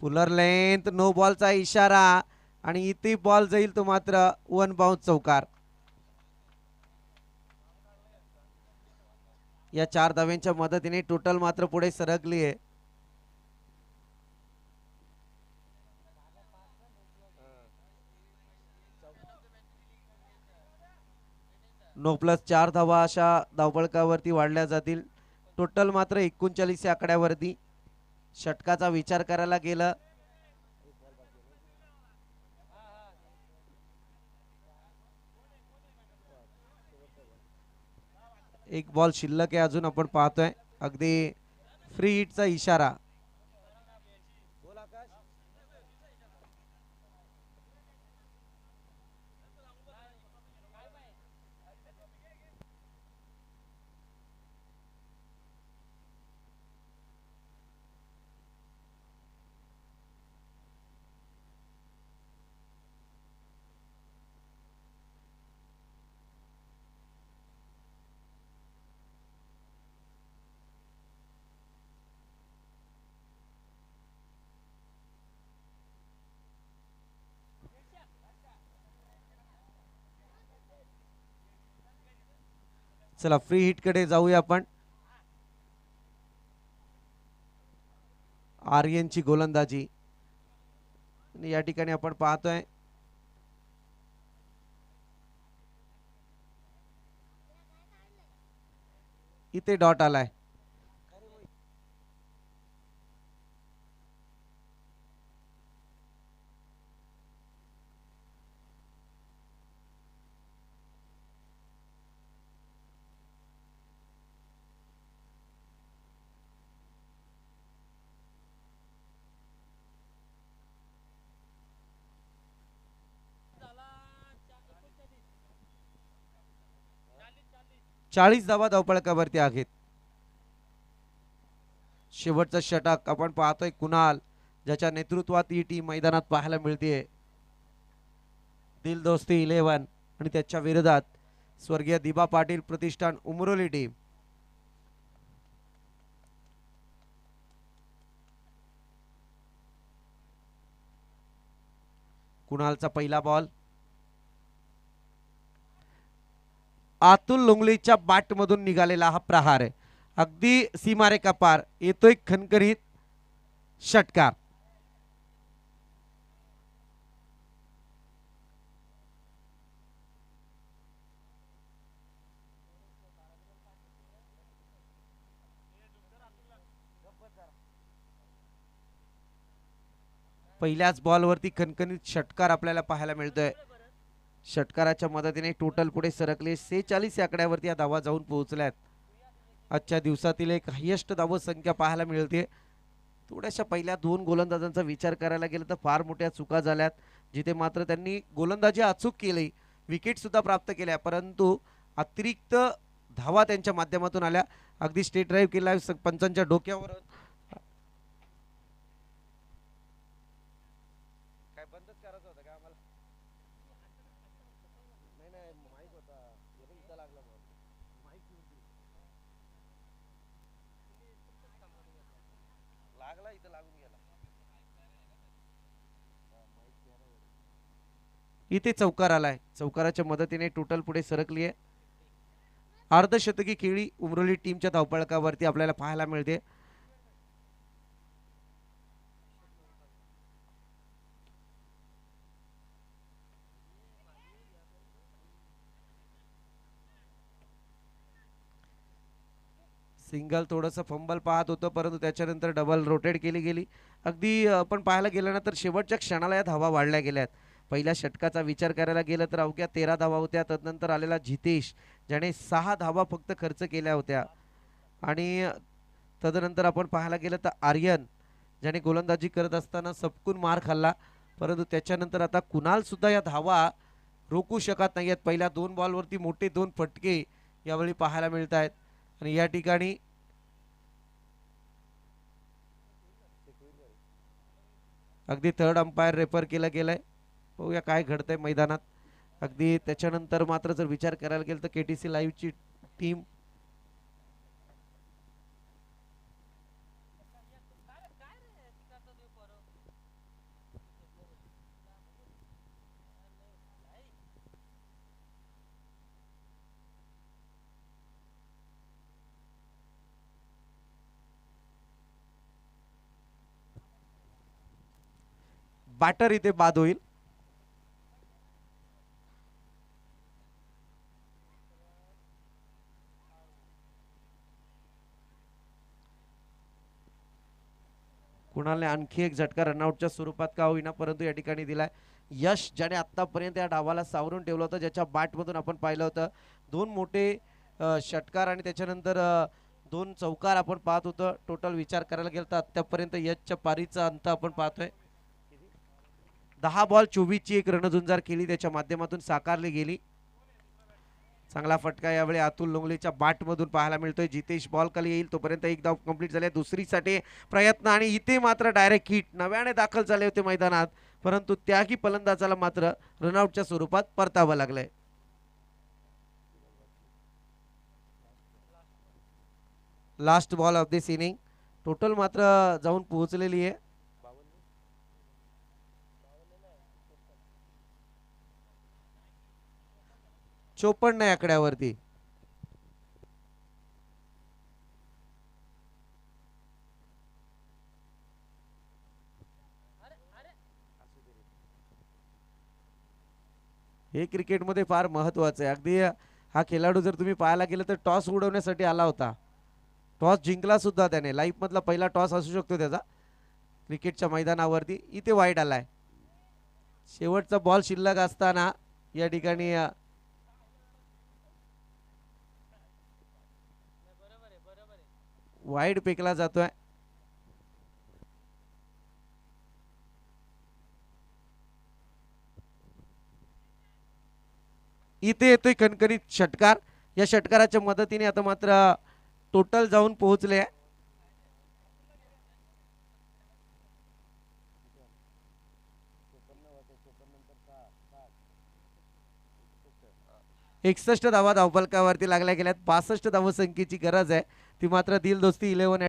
Puller length no बॉलचा इशारा. आणि इथे बॉल जाईल तो मात्र वन बाउन्स चौकार. या चार धाव्यांच्या मदतीने टोटल मात्र पुढे सरकली आहे. नो प्लस चार धावा अशा धावपळकावरती वाढल्या जातील. टोटल मात्र एकोणचाळीस या आकड्यावरती. षटकाचा विचार करायला गेलं. एक बॉल शिल्लक आहे अजून आपण पाहतोय. अगदी फ्री हिटचा इशारा. चला फ्री हिटकडे जाऊया आपण. आर्यनची गोलंदाजी. आणि या ठिकाणी आपण पाहतोय. इथे डॉट आलाय. चाळीस धावा धावपळकावरती आहेत. शेवटचं षटक आपण पाहतोय कुणाल ज्याच्या नेतृत्वात ही टीम मैदानात पाहायला मिळते दिल दोस्ती इलेव्हन आणि त्याच्या विरोधात स्वर्गीय दिबा पाटील प्रतिष्ठान उमरोली टीम कुणालचा पहिला बॉल आतुल लोंगलीच्या बाट मधून निघालेला हा प्रहार आहे. अगदी सीमारेखा पार येतोय खनकरीत षटकार. पहिल्याच बॉलवरती खणखणीत षटकार आपल्याला पाहायला मिळतोय. षटकाराच्या मदतीने टोटल पुढे सरकले. सेहेचाळीस या आकड्यावरती या धावा जाऊन पोहोचल्यात आजच्या दिवसातील एक हायेस्ट धाव संख्या पाहायला मिळते. थोड्याशा पहिल्या दोन गोलंदाजांचा विचार करायला गेलं तर फार मोठ्या चुका झाल्यात जिथे मात्र त्यांनी गोलंदाजी अचूक केली विकेट सुद्धा प्राप्त केल्या. परंतु अतिरिक्त धावा त्यांच्या माध्यमातून आल्या. अगदी स्टेट ड्राईव्ह केला. स- पंचांच्या डोक्यावर काय बंदच करायचं होतं का आम्हाला नाही नाही माईक होता इथं लागला माईक लागला इथं लागून गेला. इथे चौकार आलाय. चौकाराच्या मदतीने टोटल पुढे सरकली आहे. अर्धशतकी खेळी उमरोली टीमच्या धावपळकावरती आपल्याला पाहायला मिळते. सिंगल थोडंसं फंबल पाहत होतं परंतु त्याच्यानंतर डबल रोटेट केली गेली. अगदी आपण पाहायला गेलं ना तर शेवटच्या क्षणाला या धावा वाढल्या गेल्यात पहिल्या षटकाचा विचार करायला गेलं तर अवघ्या तेरा धावा होत्या तदनंतर आलेला जितेश ज्याने सहा धावा फक्त खर्च केल्या होत्या. आणि तदनंतर आपण पाहायला गेलं तर आर्यन ज्याने गोलंदाजी करत असताना सपकून मार खाल्ला. परंतु त्याच्यानंतर आता कुणाल सुद्धा या धावा रोखू शकत नाही आहेत. पहिल्या दोन बॉलवरती मोठे दोन फटके यावेळी पाहायला मिळत आहेत आणि या ठिकाणी अगदी थर्ड अंपायर रेफर केलं गेलंय. पाहूया काय घडतंय मैदानात. अगदी त्याच्यानंतर मात्र जर विचार करायला गेलं तर के टी सी लाईव्हची टीम बॅटर इथे बाद होईल. कुणाला आणखी एक झटका रनआउटच्या स्वरूपात का होईना परंतु या ठिकाणी दिलाय यश ज्याने आतापर्यंत या डावाला सावरून ठेवलं होतं ज्याच्या बॅटमधून आपण पाहिलं होतं. दोन मोठे षटकार आणि त्याच्यानंतर दोन चौकार आपण पाहत होतो. टोटल विचार करायला गेलं तर आत्तापर्यंत यशच्या पारीचा अंत आपण पाहतोय. दहा बॉल चोवीसची एक रणझुंजार केली त्याच्या माध्यमातून साकारली गेली. चांगला फटका यावेळी अतुल लोंगलेच्या बाटमधून पाहायला मिळतोय. जितेश बॉल खाली येईल तोपर्यंत एक धाव कंप्लीट झाले. दुसरीसाठी प्रयत्न आणि इथे मात्र डायरेक्ट हिट नव्याने दाखल झाले होते मैदानात परंतु त्याही फलंदाजाला मात्र रनआउटच्या स्वरूपात परतावं लागलंय. Last ball of this inning total मात्र जाऊन पोहोचलेली आहे. चोपन्न या आकड्यावरती. हे क्रिकेटमध्ये फार महत्वाचं आहे. अगदी हा खेळाडू जर तुम्ही पाहायला गेलं तर टॉस उडवण्यासाठी आला होता. टॉस जिंकला सुद्धा त्याने. लाईफ मधला पहिला टॉस असू शकतो त्याचा. क्रिकेटच्या मैदानावरती. इथे वाईट आलाय. शेवटचा बॉल शिल्लक असताना या ठिकाणी वाईड फेकला जातोय. इथे येतोय कणकणीत षटकार. या षटकाराच्या मदतीने आता मात्र टोटल जाऊन पोहोचले. आहे एकसष्ट धावा धावफलकावरती लागल्या गेल्यात. पासष्ट धावसंख्येची गरज आहे. ती मात्र दिलदोस्ती इलेव्हन